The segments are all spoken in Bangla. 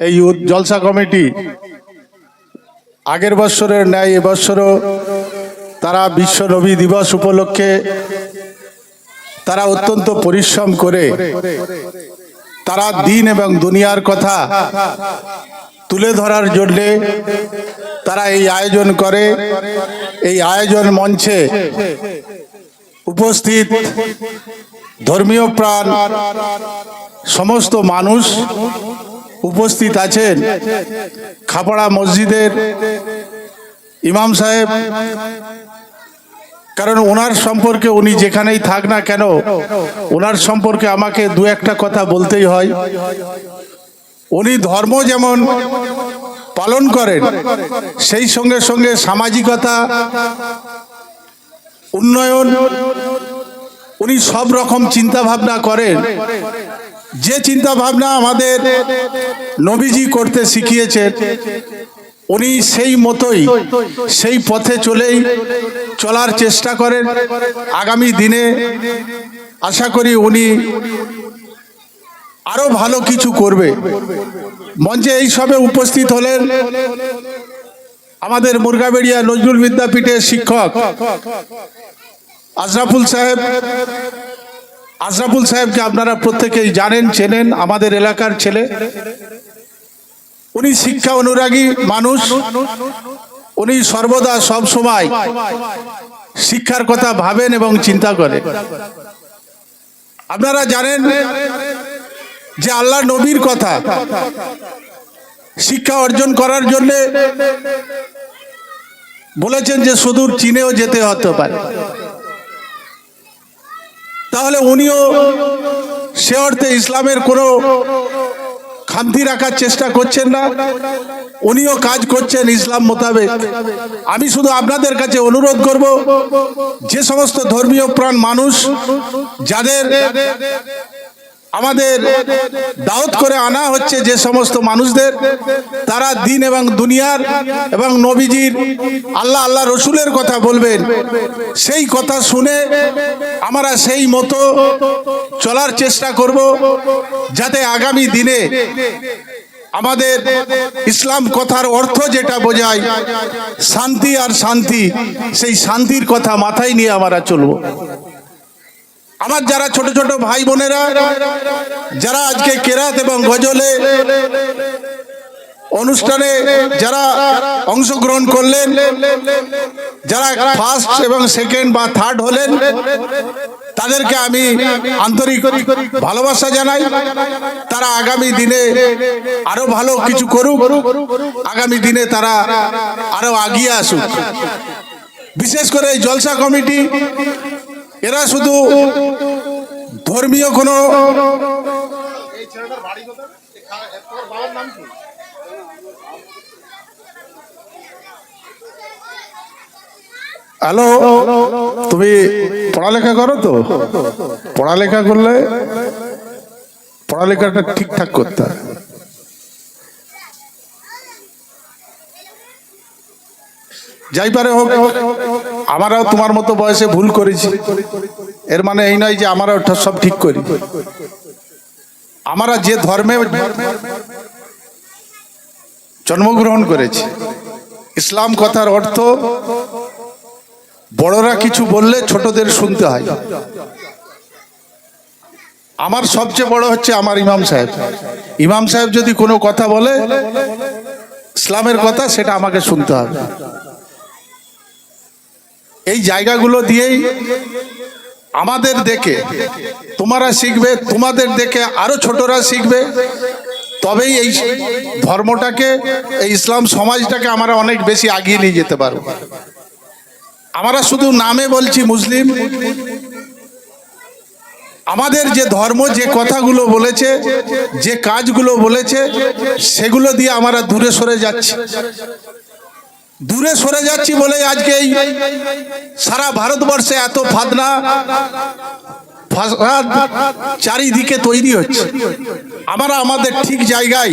এই জলসা কমিটি। আগের বছরের ন্যায়, এবছরও তারা বিশ্ব নবী দিবস উপলক্ষে তারা অত্যন্ত পরিশ্রম করে তারা দিন এবং দুনিয়ার কথা তুলে ধরার জন্যে তারা এই আয়োজন করে। এই আয়োজন মঞ্চে উপস্থিত ধর্মীয় প্রাণ, সমস্ত মানুষ উপস্থিত আছেন খাপাড়া মসজিদের ইমাম সাহেব। কারণ ওনার সম্পর্কে উনি যেখানেই থাক না কেন, ওনার সম্পর্কে আমাকে দু একটা কথা বলতেই হয়। উনি ধর্ম যেমন পালন করেন, সেই সঙ্গে সঙ্গে সামাজিকতা, উন্নয়ন, উনি সব রকম চিন্তা ভাবনা করেন। যে চিন্তা ভাবনা আমাদের নবীজি করতে শিখিয়েছেন, উনি সেই মতোই, সেই পথে চলেই চলার চেষ্টা করেন। আগামী দিনে আশা করি উনি আরও ভালো কিছু করবে। মঞ্চে এই সবে উপস্থিত হলেন আমাদের মুরগাবেড়িয়া নজরুল বিদ্যাপীঠের শিক্ষক আশরাফুল সাহেব। আশরাফুল সাহেবকে আপনারা প্রত্যেকেই জানেন, চেনেন, আমাদের এলাকার ছেলে। উনি শিক্ষা অনুরাগী মানুষ। উনি সর্বদা সব সময় শিক্ষার কথা ভাবেন এবং চিন্তা করেন। আপনারা জানেন যে আল্লাহ নবীর কথা, শিক্ষা অর্জন করার জন্য বলেছেন যে সুদূর চীনেও যেতে হতে পারে। তাহলে উনিও সে অর্থে ইসলামের কোনো খান্তি রাখার চেষ্টা করছেন না, উনিও কাজ করছেন ইসলাম মোতাবেক। আমি শুধু আপনাদের কাছে অনুরোধ করব, যে সমস্ত ধর্মীয় প্রাণ মানুষ, যাদের আমাদের দাওয়াত করে আনা হচ্ছে যে সমস্ত মানুষদের, তারা দিন এবং দুনিয়ার এবং নবীজির আল্লাহ আল্লাহ রসুলের কথা বলবেন। সেই কথা শুনে আমরা সেই মতো চলার চেষ্টা করব যাতে আগামী দিনে আমাদের ইসলাম কথার অর্থ যেটা বোঝায়, শান্তি আর শান্তি, সেই শান্তির কথা মাথায় নিয়ে আমরা চলবো। আমার যারা ছোট ছোট ভাই বোনেরা, যারা আজকে কেরাত এবং গজলে অনুষ্ঠানে যারা অংশগ্রহণ করলেন, যারা ফার্স্ট এবং সেকেন্ড বা থার্ড হলেন, তাদেরকে আমি আন্তরিক ভালোবাসা জানাই। তারা আগামী দিনে আরও ভালো কিছু করুক, আগামী দিনে তারা আরও আগিয়ে আসুক। বিশেষ করে এই জলসা কমিটি এরা শুধু ধর্মীয় কোনো হ্যালো তুমি পড়ালেখা করো তো? পড়ালেখা করলে পড়ালেখাটা ঠিকঠাক করতে হয়। যাই পারে হোক আমরাও তোমার মতো বয়সে ভুল করেছি। এর মানে এই নয় যে আমরাও ঠ- সব ঠিক করি। আমরা যে ধর্মে জন্মগ্রহণ করেছি, ইসলাম কথার অর্থ বড়রা কিছু বললে ছোটদের শুনতে হয়। আমার সবচেয়ে বড় হচ্ছে আমার ইমাম সাহেব। ইমাম সাহেব যদি কোনো কথা বলে, ইসলামের কথা, সেটা আমাকে শুনতে হবে। এই জায়গাগুলো দিয়েই আমাদের দেখে তোমারা শিখবে, তোমাদের দেখে আরও ছোটরা শিখবে। তবেই এই ধর্মটাকে, এই ইসলাম সমাজটাকে আমরা অনেক বেশি আগিয়ে নিয়ে যেতে পারব। আমরা শুধু নামে বলছি মুসলিম। আমাদের যে ধর্ম, যে কথাগুলো বলেছে, যে কাজগুলো বলেছে, সেগুলো দিয়ে আমরা দূরে সরে যাচ্ছি। দূরে সরে যাচ্ছি বলে আজকে সারা ভারতবর্ষে এত ফাদনা ফাসাদ চারিদিকে তৈরি হচ্ছে। আমরা আমাদের ঠিক জায়গায়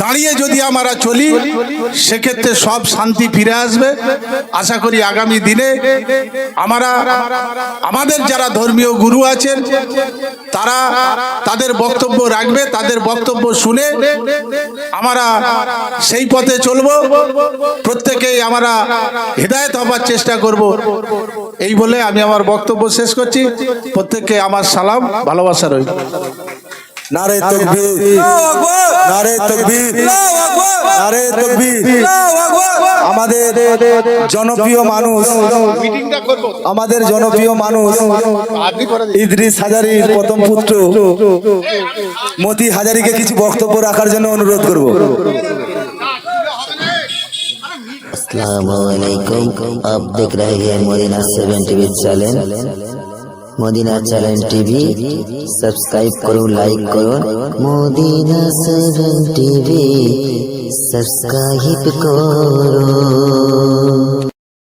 দাঁড়িয়ে যদি আমরা চলি, সেক্ষেত্রে সব শান্তি ফিরে আসবে। আশা করি আগামী দিনে আমরা, আমাদের যারা ধর্মীয় গুরু আছেন, তারা তাদের বক্তব্য রাখবে, তাদের বক্তব্য শুনে আমরা সেই পথে চলব। প্রত্যেকেই আমরা হেদায়ত হবার চেষ্টা করব। এই বলে আমি আমার বক্তব্য শেষ করছি। প্রত্যেককে আমার সালাম ভালোবাসা রইল। আমাদের জনপ্রিয় মানুষ আমাদের জনপ্রিয় মানুষ ইদ্রিস হাজারির প্রথম পুত্র মতি হাজারিকে কিছু বক্তব্য রাখার জন্য অনুরোধ করব। আসসালামু আলাইকুম। আপ দেখ রহে Madina 7 TV channel. Madina channel TV subscribe করুন লাইক করুন। মদিনা চ্যানেল টিভি সাবস্ক্রাইব করুন।